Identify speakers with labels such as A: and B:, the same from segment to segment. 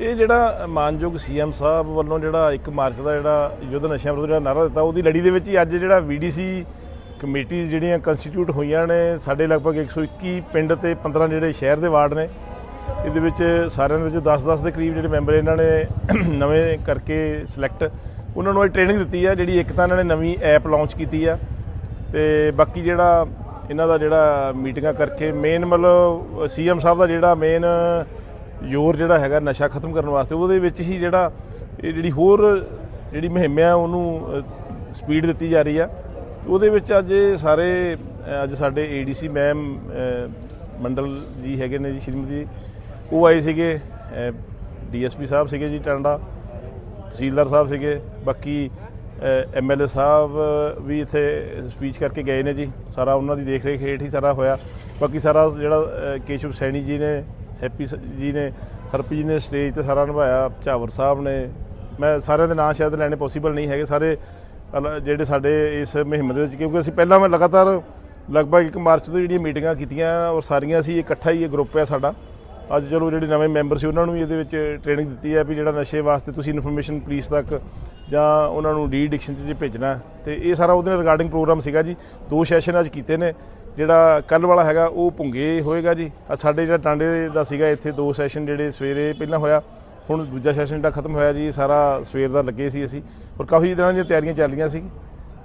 A: ਇਹ ਜਿਹੜਾ ਮਾਨਯੋਗ ਸੀਐਮ ਸਾਹਿਬ ਵੱਲੋਂ ਜਿਹੜਾ 1 ਮਾਰਚ ਦਾ ਜਿਹੜਾ ਯੁੱਧ ਨਸ਼ਿਆਂ ਵਿਰੁੱਧ ਜਿਹੜਾ ਨਾਰਾ ਦਿੱਤਾ, ਉਹਦੀ ਲੜੀ ਦੇ ਵਿੱਚ ਹੀ ਅੱਜ ਜਿਹੜਾ ਵੀਡੀਸੀ ਕਮੇਟੀਆਂ ਜਿਹੜੀਆਂ ਕੰਸਟੀਟਿਊਟ ਹੋਈਆਂ ਨੇ, ਸਾਡੇ ਲਗਭਗ 121 ਪਿੰਡ ਤੇ 15 ਜਿਹੜੇ ਸ਼ਹਿਰ ਦੇ ਵਾਰਡ ਨੇ, ਇਹਦੇ ਵਿੱਚ ਸਾਰਿਆਂ ਦੇ ਵਿੱਚ 10-10 ਦੇ ਕਰੀਬ ਜਿਹੜੇ ਮੈਂਬਰ ਇਹਨਾਂ ਨੇ ਨਵੇਂ ਕਰਕੇ ਸਿਲੈਕਟ ਉਹਨਾਂ ਨੂੰ ਇਹ ਟ੍ਰੇਨਿੰਗ ਦਿੱਤੀ ਆ, ਜਿਹੜੀ ਇੱਕ ਤਾਂ ਇਹਨਾਂ ਨੇ ਨਵੀਂ ਐਪ ਲਾਂਚ ਕੀਤੀ ਆ, ਤੇ ਬਾਕੀ ਜਿਹੜਾ ਇਹਨਾਂ ਦਾ ਜਿਹੜਾ ਮੀਟਿੰਗਾਂ ਕਰਕੇ ਮੇਨ ਮਤਲਬ ਸੀਐਮ ਸਾਹਿਬ ਦਾ ਜਿਹੜਾ ਮੇਨ ਜ਼ੋਰ ਜਿਹੜਾ ਹੈਗਾ ਨਸ਼ਾ ਖਤਮ ਕਰਨ ਵਾਸਤੇ, ਉਹਦੇ ਵਿੱਚ ਹੀ ਜਿਹੜਾ ਇਹ ਜਿਹੜੀ ਹੋਰ ਜਿਹੜੀ ਮੁਹਿੰਮ ਆ, ਉਹਨੂੰ ਸਪੀਡ ਦਿੱਤੀ ਜਾ ਰਹੀ ਆ। ਉਹਦੇ ਵਿੱਚ ਅੱਜ ਸਾਰੇ ਅੱਜ ਸਾਡੇ ਏਡੀਸੀ ਮੈਮ ਮੰਡਲ ਜੀ ਹੈਗੇ ਨੇ ਜੀ, ਸ਼੍ਰੀਮਤੀ ਉਹ ਆਏ ਸੀਗੇ ਡੀਐਸਪੀ ਸਾਹਿਬ ਸੀਗੇ ਜੀ, ਟਾਂਡਾ। ਤਹਿਸੀਲਦਾਰ ਸਾਹਿਬ ਸੀਗੇ, ਬਾਕੀ ਐਮਐਲਏ ਸਾਹਿਬ ਵੀ ਇੱਥੇ ਸਪੀਚ ਕਰਕੇ ਗਏ ਨੇ ਜੀ। ਸਾਰਾ ਉਹਨਾਂ ਦੀ ਦੇਖ ਰੇਖ ਹੇਠ ਹੀ ਸਾਰਾ ਹੋਇਆ। ਬਾਕੀ ਸਾਰਾ ਜਿਹੜਾ ਕੇਸ਼ਵ ਸੈਣੀ ਜੀ ਨੇ ਹੈਪੀ ਜੀ ਨੇ, ਹਰਪੀ ਨੇ ਸਟੇਜ ਤੇ ਸਾਰਾ ਨਿਭਾਇਆ, ਝਾਵਰ ਸਾਹਿਬ ਨੇ। ਮੈਂ ਸਾਰਿਆਂ ਦੇ ਨਾਂ ਸ਼ਾਇਦ ਲੈਣੇ ਪੋਸੀਬਲ ਨਹੀਂ ਹੈਗੇ, ਸਾਰੇ ਅਲ- ਜਿਹੜੇ ਸਾਡੇ ਇਸ ਮੁਹਿੰਮ ਦੇ ਵਿੱਚ, ਕਿਉਂਕਿ ਅਸੀਂ ਪਹਿਲਾਂ ਮੈਂ ਲਗਾਤਾਰ ਲਗਭਗ 1 ਮਾਰਚ ਤੋਂ ਜਿਹੜੀਆਂ ਮੀਟਿੰਗਾਂ ਕੀਤੀਆਂ, ਔਰ ਸਾਰੀਆਂ ਅਸੀਂ ਇਕੱਠਾ ਹੀ ਇਹ ਗਰੁੱਪ ਹੈ ਸਾਡਾ। ਅੱਜ ਚਲੋ ਜਿਹੜੇ ਨਵੇਂ ਮੈਂਬਰ ਸੀ, ਉਹਨਾਂ ਨੂੰ ਵੀ ਇਹਦੇ ਵਿੱਚ ਟ੍ਰੇਨਿੰਗ ਦਿੱਤੀ ਹੈ ਵੀ ਜਿਹੜਾ ਨਸ਼ੇ ਵਾਸਤੇ ਤੁਸੀਂ ਇਨਫੋਰਮੇਸ਼ਨ ਪੁਲਿਸ ਤੱਕ ਜਾਂ ਉਹਨਾਂ ਨੂੰ ਡੀ ਡਿਕਸ਼ਨ 'ਚ ਜੇ ਭੇਜਣਾ ਹੈ। ਤੇ ਇਹ ਸਾਰਾ ਉਹਦੇ ਨਾਲ ਰਿਗਾਰਡਿੰਗ ਪ੍ਰੋਗਰਾਮ ਸੀਗਾ ਜੀ। ਦੋ ਸੈਸ਼ਨ ਅੱਜ ਕੀਤੇ ਨੇ। ਜਿਹੜਾ ਕੱਲ ਵਾਲਾ ਹੈਗਾ ਉਹ ਭੁੰਗੇ ਹੋਏਗਾ ਜੀ। ਸਾਡੇ ਜਿਹੜਾ ਟਾਂਡੇ ਦਾ ਸੀਗਾ ਇੱਥੇ ਦੋ ਸੈਸ਼ਨ ਜਿਹੜੇ ਸਵੇਰੇ ਪਹਿਲਾਂ ਹੋਇਆ ਹੁਣ ਦੂਜਾ ਸੈਸ਼ਨ ਜਿਹੜਾ ਖਤਮ ਹੋਇਆ ਜੀ ਸਾਰਾ ਸਵੇਰ ਦਾ ਲੱਗੇ ਸੀ ਅਸੀਂ। ਔਰ ਕਾਫੀ ਦਿਨਾਂ ਦੀਆਂ ਤਿਆਰੀਆਂ ਚੱਲ ਰਹੀਆਂ ਸੀ।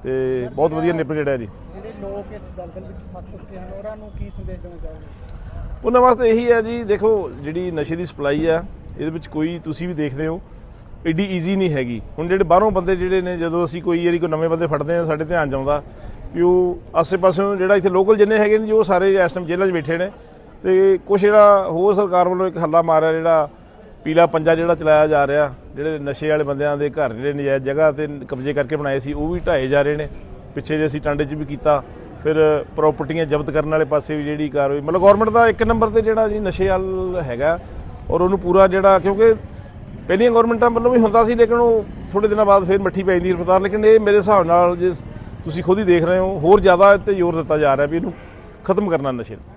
A: ਤੇ ਬਹੁਤ ਵਧੀਆ ਨਿਪਟ ਜਿਹੜਾ ਜੀ।
B: ਜਿਹੜੇ ਲੋਕ ਇਸ ਦਲਦਲ ਵਿੱਚ ਫਸ ਚੁੱਕੇ ਹਨ ਉਹਨਾਂ ਨੂੰ ਕੀ ਸੰਦੇਸ਼ ਦੇਣਾ ਚਾਹੋਗੇ?
A: ਉਹਨਾਂ ਵਾਸਤੇ ਇਹੀ ਹੈ ਜੀ ਦੇਖੋ ਜਿਹੜੀ ਨਸ਼ੇ ਦੀ ਸਪਲਾਈ ਆ ਇਹਦੇ ਵਿੱਚ ਕੋਈ ਤੁਸੀਂ ਵੀ ਦੇਖਦੇ ਹੋ ਏਡੀ ਈਜ਼ੀ ਨਹੀਂ ਹੈਗੀ। ਹੁਣ ਜਿਹੜੇ ਬਾਹਰੋਂ ਬੰਦੇ ਜਿਹੜੇ ਨੇ ਜਦੋਂ ਅਸੀਂ ਕੋਈ ਵਾਰੀ ਕੋਈ ਨਵੇਂ ਬੰਦੇ ਫੜਦੇ ਆ ਸਾਡੇ ਧਿਆਨ ਆਉਂਦਾ ਵੀ ਉਹ ਆਸੇ-ਪਾਸਿਓਂ ਜਿਹੜਾ ਇੱਥੇ ਲੋਕਲ ਜਿੰਨੇ ਹੈਗੇ ਨੇ ਜੀ, ਉਹ ਸਾਰੇ ਇਸ ਟਾਈਮ ਜੇਲ੍ਹਾਂ 'ਚ ਬੈਠੇ ਨੇ। ਤੇ ਕੁਛ ਜਿਹੜਾ ਹੋਰ ਸਰਕਾਰ ਵੱਲੋਂ ਇੱਕ ਹੱਲਾ ਮਾਰਿਆ ਜਿਹੜਾ ਪੀਲਾ ਪੰਜਾ ਜਿਹੜਾ ਚਲਾਇਆ ਜਾ ਰਿਹਾ, ਜਿਹੜੇ ਨਸ਼ੇ ਵਾਲੇ ਬੰਦਿਆਂ ਦੇ ਘਰ ਜਿਹੜੇ ਨਜਾਇਜ਼ ਜਗ੍ਹਾ ਤੇ ਕਬਜ਼ੇ ਕਰਕੇ ਬਣਾਏ ਸੀ, ਉਹ ਵੀ ਢਾਏ ਜਾ ਰਹੇ ਨੇ। ਪਿੱਛੇ ਜੇ ਅਸੀਂ ਟਾਂਡੇ 'ਚ ਵੀ ਕੀਤਾ, ਫਿਰ ਪ੍ਰਾਪਰਟੀਆਂ ਜ਼ਬਤ ਕਰਨ ਵਾਲੇ ਪਾਸੇ ਵੀ ਜਿਹੜੀ ਕਾਰਵਾਈ, ਮਤਲਬ ਗਵਰਨਮੈਂਟ ਦਾ ਇੱਕ ਨੰਬਰ ਤੇ ਜਿਹੜਾ ਜੀ ਨਸ਼ੇ ਵਾਲ ਹੈਗਾ, ਔਰ ਉਹਨੂੰ ਪੂਰਾ ਜਿਹੜਾ, ਕਿਉਂਕਿ ਪਹਿਲੀਆਂ ਗਵਰਨਮੈਂਟਾਂ ਵੱਲੋਂ ਵੀ ਹੁੰਦਾ ਸੀ, ਲੇਕਿਨ ਉਹ ਥੋੜੇ ਦਿਨਾਂ ਬਾਅਦ ਫਿਰ ਮੱਠੀ ਪੈ ਜਾਂਦੀ ਰਫਤਾਰ ਲੇਕਿਨ ਇਹ ਮੇਰੇ ਹਿਸਾਬ ਨਾਲ ਜੇ ਤੁਸੀਂ ਖੁਦ ਹੀ ਦੇਖ ਰਹੇ ਹੋ, ਹੋਰ ਜ਼ਿਆਦਾ ਤੇ ਜ਼ੋਰ ਦਿੱਤਾ ਜਾ ਰਿਹਾ ਵੀ ਇਹਨੂੰ ਖਤਮ ਕਰਨਾ ਨਸ਼ੇ ਨੂੰ।